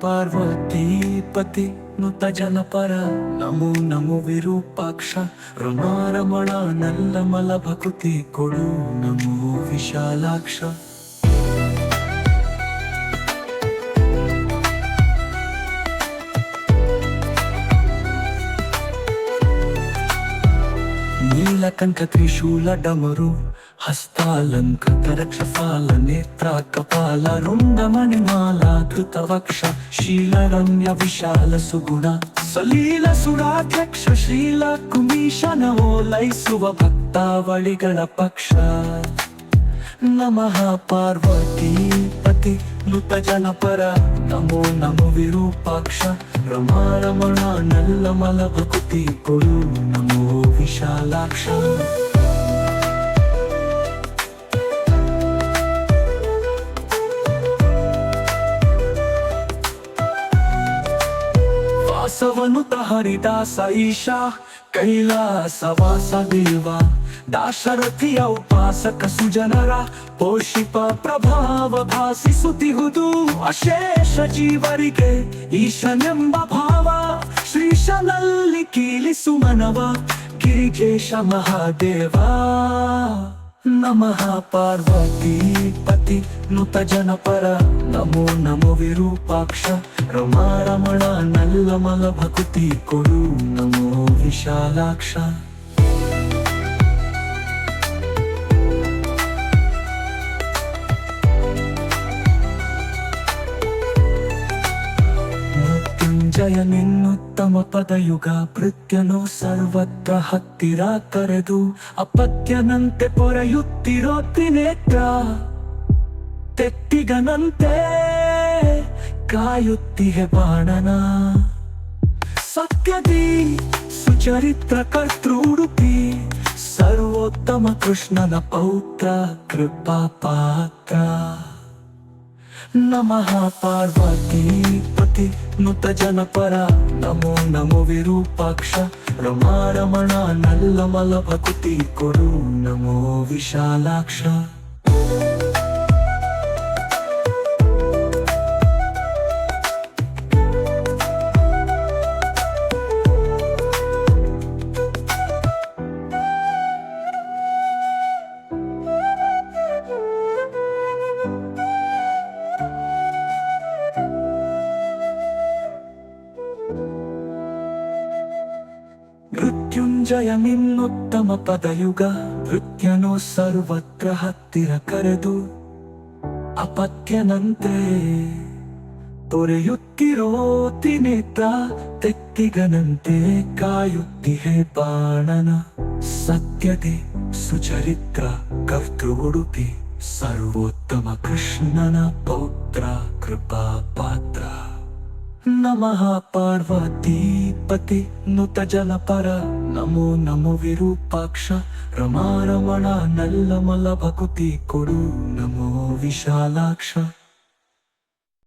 ಪಾರ್ವತೀಪತಿ ನುತ ಜನಪರ. ನಮೋ ನಮೋ ವಿರೂಪಾಕ್ಷ, ರಮಾರಮಣ ನಲ್ಲಮಲ ಭಕುತಿ ಕೊಡು, ನಮೋ ವಿಶಾಲಾಕ್ಷ. ನೀಲಕಂಠ ತ್ರಿಶೂಲ ಡಮರು హస్తాలంకృతరక్షపాల నేత్రాకపాల రుండమణిమాల ధృతవక్ష శీలరమ్య విశాల సుగుణ సలీల సుడాధ్యక్ష శ్రీల కుమీశనవో లైసువ భక్తావళిగణ పక్ష నమః పార్వతీపతి నృత జనపర నమో నమో విరూపాక్ష రమారమణ నల్లమల భకుతి పొడు నమో విశాలాక్ష ವಾಸವನುತ ಹರಿದಾಸ ಈಶಾ ಕೈಲಾಸ ವಾಸ ದೇವ ದಾಶರಥಿಯ ಉಪಾಸಕ ಸುಜನರ ಪೋಷಿಪ ಪ್ರಭಾವ ಭಾಸಿಸುತ್ತಿಹುದು ಅಶೇಷ ಜೀವರಿಗೆ ಈಶನೆಂಬ ಭಾವ ಶ್ರೀಶನಲ್ಲಿ ಕೀಲಿಸು ಮನವ ಗಿರಿಜೇಶ ಮಹಾದೇವ ನಮಃ ಪಾರ್ವತಿ ಪತಿ ನುತ ಜನಪರ ನಮೋ ನಮೋ ವಿರೂಪಾಕ್ಷ ರಮಾರಮಣ ನಲ್ಲಮಲ ಭಕುತಿ ಕೊಡು ನಮೋ ವಿಶಾಲಾಕ್ಷ. ಜಯ ನಿನ್ನುತ್ತಮ ಪದಯುಗ ಭೃತ್ಯನು ಸರ್ವತ್ರ ಹತ್ತಿರ ಕರೆದು ಅಪತ್ಯನಂತೆ ಪೊರೆಯುತ್ತಿರೋ ತ್ರಿನೇತ್ರ. ತೆತ್ತಿಗನಂತೆ ಕಾಯುತ್ತಿಹೆ ಬಾಣನ. ಸತ್ಯದಿ ಸುಚರಿತ್ರ ಕರ್ತೃಡುಪಿ ಸರ್ವೋತ್ತಮ ಕೃಷ್ಣನ ಪೌತ್ರ, ಕೃಪಾ ಪಾತ್ರ. ನಮಃ ಪಾರ್ವತಿ ಪತಿ, ನುತ ಜನಪರ, ನಮೋ ನಮೋ ವಿರೂಪಾಕ್ಷ, ರಮಾರಮಣ ನಲ್ಲಮಲ ಭಕುತಿ ಕೊಡು ನಮೋ ವಿಶಾಲಾಕ್ಷ. ಮೃತ್ಯುಂಜಯ ನಿನ್ನುತ್ತಮ ಪದಯುಗ ಮೃತ್ಯನು ಸರ್ವತ್ರ ಹತ್ತಿರ ಕರೆದು ಅಪತ್ಯನಂತೆ ತೊರೆಯುತ್ತಿರೋ ತಿನೇತ್ರ ತೆತ್ತಿಗನಂತೆ ಕಾಯುತ್ತಿಹೆ ಬಾಣನ ಸತ್ಯತೆ ಸುಚರಿತ್ರ ಕರ್ತೃ ಉಡುಪಿ ಸರ್ವೋತ್ತಮ ಕೃಷ್ಣನ ಪೌತ್ರ ಕೃಪಾ ಪಾತ್ರ. ನಮಃ ಪಾರ್ವತಿ. ಪತಿ ನುತ ಜಲಪರ. ನಮೋ ನಮೋ ವಿರೂಪಾಕ್ಷ. ರಮಾರಮಣ ನಲ್ಲಮಲ ಭಕುತಿ ಕೊಡು ನಮೋ ವಿಶಾಲಾಕ್ಷ.